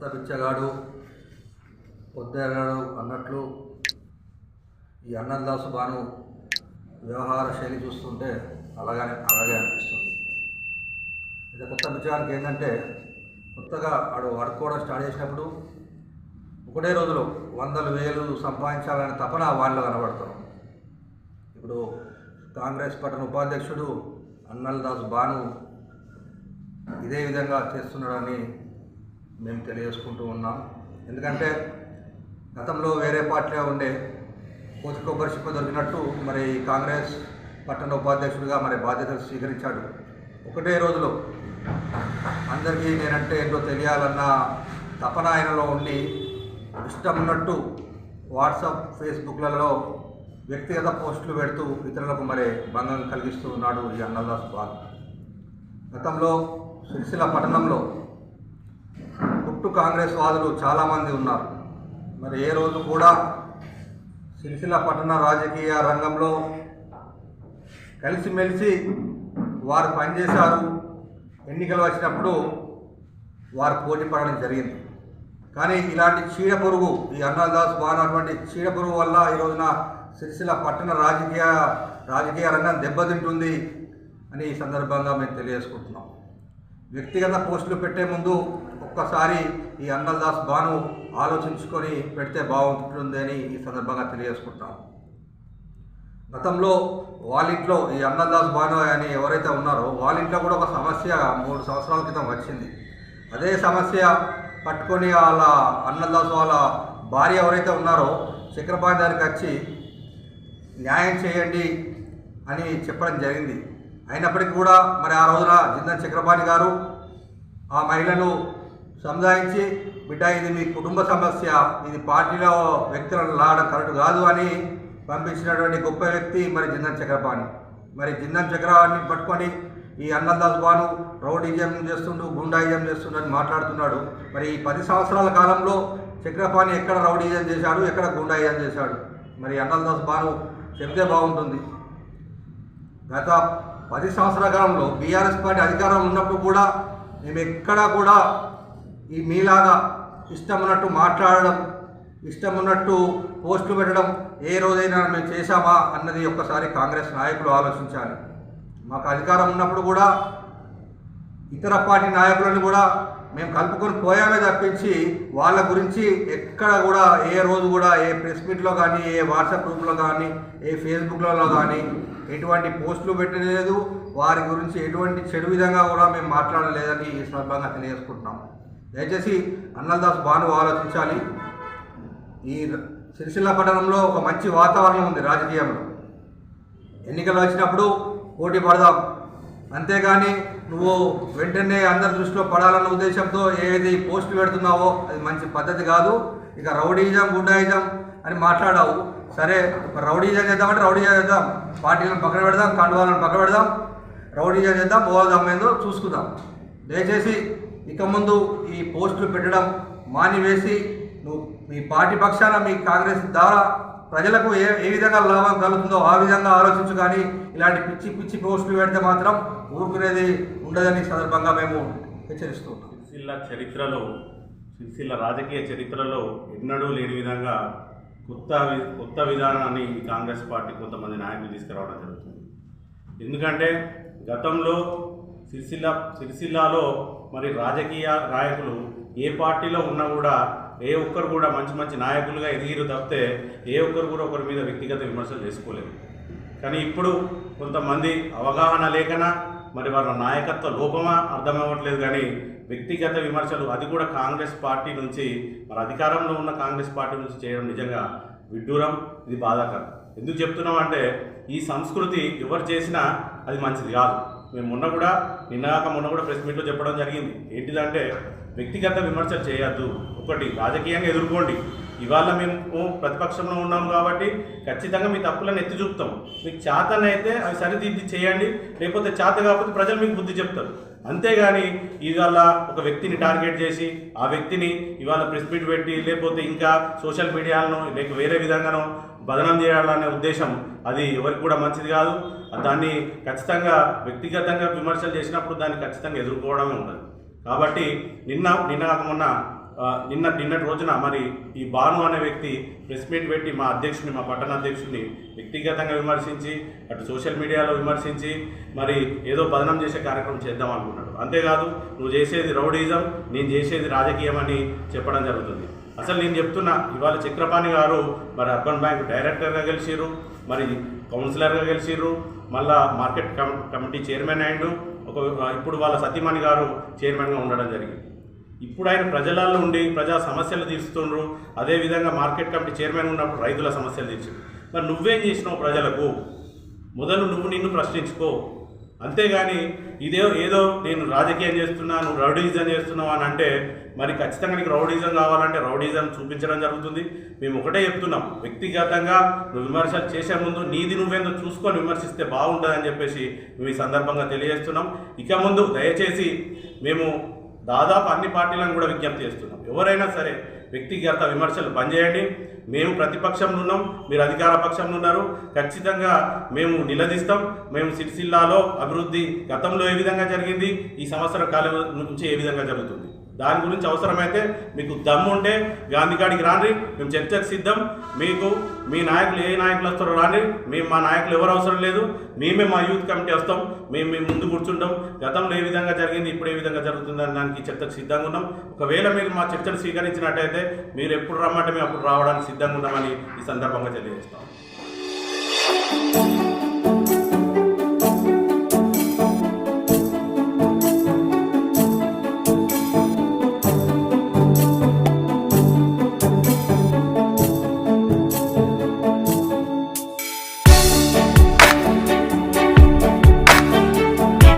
కొత్త బిచ్చగాడు పొద్దున్నాడు అన్నట్లు ఈ అన్నదాసు బాను వ్యవహార శైలి చూస్తుంటే అలాగనే అలాగే అనిపిస్తుంది. ఇక కొత్త బిచ్చగానికి ఏంటంటే కొత్తగా ఆడు అడుక్కోవడం స్టార్ట్ చేసినప్పుడు ఒకటే రోజులో వందలు వేలు సంపాదించాలనే తపన వాళ్ళు కనబడతారు ఇప్పుడు కాంగ్రెస్ పట్టణ ఉపాధ్యక్షుడు అన్నల్దాస్ బాను ఇదే విధంగా చేస్తున్నాడని మేము తెలియజేసుకుంటూ ఉన్నాం. ఎందుకంటే గతంలో వేరే పార్టీలో ఉండే కోతి కొబ్బరి చిప్ప దొరికినట్టు మరి కాంగ్రెస్ పట్టణ ఉపాధ్యక్షుడిగా మరి బాధ్యతలు స్వీకరించాడు. ఒకటే రోజులో అందరికీ నేనంటే ఏంటో తెలియాలన్న తపన ఆయనలో ఉండి ఇష్టం ఉన్నట్టు వాట్సాప్ ఫేస్బుక్లలో వ్యక్తిగత పోస్టులు పెడుతూ ఇతరులకు మరి భంగం కలిగిస్తూ ఉన్నాడు ఈ అన్నదాస్ బాల్. గతంలో సిరిసిల్ల పట్టణంలో పుట్టు కాంగ్రెస్ వాదులు చాలామంది ఉన్నారు. మరి ఏ రోజు కూడా సిరిసిల్ల పట్టణ రాజకీయ రంగంలో కలిసిమెలిసి వారు పనిచేశారు. ఎన్నికలు వచ్చినప్పుడు వారు పోటీ పడడం జరిగింది. కానీ ఇలాంటి చీడ పురుగు ఈ అన్నదాస్ బాన్ అటువంటి చీడ పురుగు వల్ల ఈ రోజున సిరిసిల్ల పట్టణ రాజకీయ రాజకీయ రంగం దెబ్బతింటుంది అని ఈ సందర్భంగా మేము తెలియజేసుకుంటున్నాం. వ్యక్తిగత పోస్టులు పెట్టే ముందు ఒక్కసారి ఈ అన్నదాస్ బాను ఆలోచించుకొని పెడితే బాగుంటుంది అని ఈ సందర్భంగా తెలియజేసుకుంటాం. గతంలో వాళ్ళ ఇంట్లో ఈ అన్నదాస్ బాను అని ఎవరైతే ఉన్నారో వాళ్ళ ఇంట్లో కూడా ఒక సమస్య మూడు సంవత్సరాల క్రితం వచ్చింది. అదే సమస్య పట్టుకొని వాళ్ళ అన్నదాస్ వాళ్ళ భార్య ఎవరైతే ఉన్నారో చక్రపాణి దగ్గరికి వచ్చి న్యాయం చేయండి అని చెప్పడం జరిగింది. అయినప్పటికీ కూడా మరి ఆ రోజున జిందన్ చక్రపాణి గారు ఆ మహిళను సంజాయించి బిడ్డ ఇది మీ కుటుంబ సమస్య. ఇది పార్టీలో వ్యక్తులను లాడడం కరెక్ట్ కాదు అని పంపించినటువంటి గొప్ప వ్యక్తి మరి జిందన్ చక్రపాణి. మరి జిందన్ చక్రవాణిని పట్టుకొని ఈ అన్నదాస్ బాను రౌడీజం చేస్తుండు గుండాయిజం చేస్తుండు అని మాట్లాడుతున్నాడు. మరి ఈ పది సంవత్సరాల కాలంలో చక్రపాణి ఎక్కడ రౌడీజం చేశాడు ఎక్కడ గుండాయిజం చేశాడు? మరి అన్నదాస్ బాను చెప్తే బాగుంటుంది. గత పది సంవత్సరాల కాలంలో బీఆర్ఎస్ పార్టీ అధికారంలో ఉన్నప్పుడు కూడా మేము ఎక్కడా కూడా ఈ మీలాగా ఇష్టం ఉన్నట్టు మాట్లాడడం ఇష్టం ఉన్నట్టు పోస్టులు పెట్టడం ఏ రోజైనా మేము చేశామా అన్నది ఒక్కసారి కాంగ్రెస్ నాయకులు ఆలోచించాలి. మాకు అధికారం ఉన్నప్పుడు కూడా ఇతర పార్టీ నాయకులను కూడా మేము కలుపుకొని పోయామే తప్పించి వాళ్ళ గురించి ఎక్కడ కూడా ఏ రోజు కూడా ఏ ప్రెస్ మీట్లో కానీ ఏ వాట్సాప్ గ్రూప్లో కానీ ఏ ఫేస్బుక్లలో కానీ ఎటువంటి పోస్టులు పెట్టలేదు. వారి గురించి ఎటువంటి చెడు విధంగా కూడా మేము మాట్లాడలేదని ఈ సందర్భంగా తెలియజేసుకుంటున్నాం. దయచేసి అన్నదాస్ భాను ఆలోచించాలి. ఈ సిరిసిల్ల పట్టణంలో ఒక మంచి వాతావరణం ఉంది రాజకీయంలో. ఎన్నికలు వచ్చినప్పుడు పోటీ పడదాం. అంతేగాని నువ్వు వెంటనే అందరి దృష్టిలో పడాలన్న ఉద్దేశంతో ఏది పోస్టులు పెడుతున్నావో అది మంచి పద్ధతి కాదు. ఇక రౌడీజం గుండాయిజం అని మాట్లాడావు. సరే రౌడీజం చేద్దామంటే రౌడీజం చేద్దాం. పార్టీలను పక్కన పెడదాం కండువాలను పక్కన పెడదాం. రౌడీజం చేద్దాం పోదాం ఏందో చూసుకుందాం. దయచేసి ఇక ముందు ఈ పోస్టులు పెట్టడం మానివేసి నువ్వు మీ పార్టీ పక్షాన మీ కాంగ్రెస్ ద్వారా ప్రజలకు ఏ ఏ విధంగా లాభం కలుగుతుందో ఆ విధంగా ఆలోచించు కానీ ఇలాంటి పిచ్చి పిచ్చి పోస్టులు పెడితే మాత్రం ఊరుకునేది ఉండదని సందర్భంగా మేము హెచ్చరిస్తున్నాం సిరిసిల్ల చరిత్రలో సిరిసిల్ల రాజకీయ చరిత్రలో ఎన్నడూ లేని విధంగా కొత్త వి- కొత్త విధానాన్ని ఈ కాంగ్రెస్ పార్టీ కొంతమంది నాయకులు తీసుకురావడం జరుగుతుంది. ఎందుకంటే గతంలో సిరిసిల్ల సిరిసిల్లాలో మరి రాజకీయ నాయకులు ఏ పార్టీలో ఉన్నా కూడా ఏ ఒక్కరు కూడా మంచి మంచి నాయకులుగా ఎదిగిరు తప్పితే ఏ ఒక్కరు కూడా ఒకరి మీద వ్యక్తిగత విమర్శలు చేసుకోలేదు. కానీ ఇప్పుడు కొంతమంది అవగాహన లేకనా మరి వాళ్ళ నాయకత్వ లోపమా అర్థమవ్వట్లేదు కానీ వ్యక్తిగత విమర్శలు అది కూడా కాంగ్రెస్ పార్టీ నుంచి మరి అధికారంలో ఉన్న కాంగ్రెస్ పార్టీ నుంచి చేయడం నిజంగా విడ్డూరం ఇది బాధాకరం. ఎందుకు చెప్తున్నాం అంటే ఈ సంస్కృతి ఎవరు చేసినా అది మంచిది కాదు. మేము మొన్న కూడా నిన్నగాక మొన్న కూడా ప్రెస్ మీట్లో చెప్పడం జరిగింది. ఏంటిదంటే వ్యక్తిగత విమర్శలు చేయొద్దు. ఒకటి రాజకీయంగా ఎదుర్కోండి. ఇవాళ మేము ప్రతిపక్షంలో ఉన్నాం కాబట్టి ఖచ్చితంగా మీ తప్పులను ఎత్తి చూపుతాం. మీకు చేతనైతే అవి సరిదిద్ది చేయండి. లేకపోతే చేత కాకపోతే ప్రజలు మీకు బుద్ధి చెప్తారు. అంతేగాని ఇవాళ ఒక వ్యక్తిని టార్గెట్ చేసి ఆ వ్యక్తిని ఇవాళ ప్రెస్ మీట్ పెట్టి లేకపోతే ఇంకా సోషల్ మీడియాలను లేక వేరే విధంగానో బదనం చేయాలనే ఉద్దేశం అది ఎవరికి కూడా మంచిది కాదు. దాన్ని ఖచ్చితంగా వ్యక్తిగతంగా విమర్శలు చేసినప్పుడు దాన్ని ఖచ్చితంగా ఎదుర్కోవడమే ఉండదు. కాబట్టి నిన్న నిన్న కాక మొన్న నిన్న నిన్నటి రోజున మరి ఈ భాను అనే వ్యక్తి ప్రెస్ మీట్ పెట్టి మా అధ్యక్షుని మా పట్టణ అధ్యక్షుడిని వ్యక్తిగతంగా విమర్శించి అటు సోషల్ మీడియాలో విమర్శించి మరి ఏదో బదనం చేసే కార్యక్రమం చేద్దాం అనుకున్నాడు. అంతేకాదు నువ్వు చేసేది రౌడీజం నేను చేసేది రాజకీయం అని చెప్పడం జరుగుతుంది. అసలు నేను చెప్తున్నా ఇవాళ చక్రపాణి గారు మరి అర్బన్ బ్యాంక్ డైరెక్టర్గా గెలిచిర్రు మరి కౌన్సిలర్గా గెలిచిర్రు మళ్ళా మార్కెట్ కమి కమిటీ చైర్మన్ అయిండు ఒక ఇప్పుడు వాళ్ళ సతీమణి గారు చైర్మన్గా ఉండడం జరిగింది. ఇప్పుడు ఆయన ప్రజలలో ఉండి ప్రజా సమస్యలు తీరుస్తుండ్రు అదేవిధంగా మార్కెట్ కమిటీ చైర్మన్ ఉన్నప్పుడు రైతుల సమస్యలు తీర్చిండు. మరి నువ్వేం చేసినావు ప్రజలకు? మొదలు నువ్వు నిన్ను ప్రశ్నించుకో. అంతేగాని ఇదే ఏదో నేను రాజకీయం చేస్తున్నాను రౌడీజం చేస్తున్నావు అని అంటే మరి ఖచ్చితంగా నీకు రౌడీజం కావాలంటే రౌడీజం చూపించడం జరుగుతుంది. మేము ఒకటే చెప్తున్నాం వ్యక్తిగతంగా నువ్వు విమర్శలు చేసే ముందు నీది నువ్వేందో చూసుకొని విమర్శిస్తే బాగుంటుందని చెప్పేసి మేము ఈ సందర్భంగా తెలియజేస్తున్నాం. ఇక ముందు దయచేసి మేము దాదాపు అన్ని పార్టీలను కూడా విజ్ఞప్తి చేస్తున్నాం. ఎవరైనా సరే వ్యక్తిగత విమర్శలు బంద్ చేయండి. మేము ప్రతిపక్షంలో ఉన్నాం మీరు అధికార పక్షంలో ఉన్నారు. ఖచ్చితంగా మేము నిలదీస్తాం. మేము సిరిసిల్లాలో అభివృద్ధి గతంలో ఏ విధంగా జరిగింది ఈ సంవత్సరం కాలం నుంచి ఏ విధంగా జరుగుతుంది? దాని గురించి అవసరమైతే మీకు దమ్ము ఉంటే గాంధీగాడికి రాండి. మేము చర్చకు సిద్ధం. మీకు మీ నాయకులు ఏ నాయకులు వస్తారో రాండి. మేము మా నాయకులు ఎవరు అవసరం లేదు. మేమే మా యూత్ కమిటీ వస్తాం. మేము మేము ముందు కూర్చుంటాం. గతంలో ఏ విధంగా జరిగింది ఇప్పుడు ఏ విధంగా జరుగుతుందని దానికి చర్చకు సిద్ధంగా ఉన్నాం. ఒకవేళ మీరు మా చర్చను స్వీకరించినట్టయితే మీరు ఎప్పుడు రమ్మంటే మేము అప్పుడు రావడానికి సిద్ధంగా ఉన్నామని ఈ సందర్భంగా తెలియజేస్తాం.